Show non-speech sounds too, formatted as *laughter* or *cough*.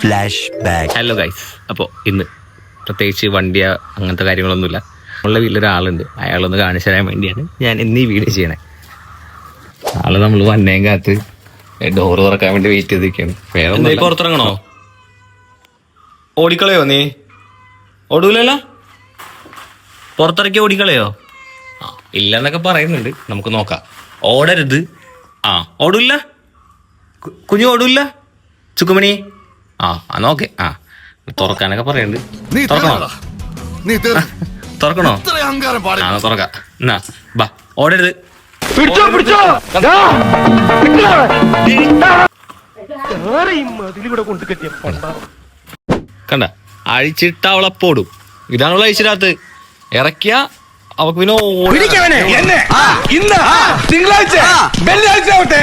Flash back hello guys അപ്പോ ഇന്ന് പ്രത്യേകിച്ച് വണ്ടിയ അങ്ങനത്തെ കാര്യങ്ങളൊന്നുമില്ല. നമ്മളെ വീട്ടിലൊരാളുണ്ട്. അയാളൊന്ന് കാണിച്ചു തരാൻ വേണ്ടിയാണ് ഞാൻ ഇന്ന് ഈ വീഡിയോ ചെയ്യണേ. ആൾ നമ്മൾ വന്നേം കാത്ത് ഡോറ് തുറക്കാൻ വേണ്ടി വെയിറ്റ് ചെയ്തിരിക്കുകയാണ്. വേറെ ഒന്നുമല്ല. പുറത്തിറങ്ങണോ? ഓടിക്കളയോ നീ? ഓടൂലല്ലോ? പുറത്തിറക്കി ഓടിക്കളയോ? ഇല്ല ഇല്ലെന്നൊക്കെ പറയുന്നുണ്ട്. നമുക്ക് നോക്കാം. ഓടരുത്. ആ ഓടൂല്ല കുഞ്ഞു ഓടൂല്ല ചുക്കുമണി ആ എന്നാ ഓക്കെ ആ തുറക്കാനൊക്കെ പറയുന്നുണ്ട് നീ തുറക്കണോ? *laughs* തുറക്കണോ? ആ തുറക്കാം. എന്നാ ബാ ഓടരുത്. കണ്ട? അഴിച്ചിട്ട് അവളെ പോടും. ഇതാണുള്ള അഴിച്ചിടാത്ത് ഇറക്കിയ അവക്ക് പിന്നെ ഓടിക്കവനെ എന്നെ. ഇന്ന് തിങ്കളാഴ്ച വെള്ളിയാഴ്ച ആവട്ടെ.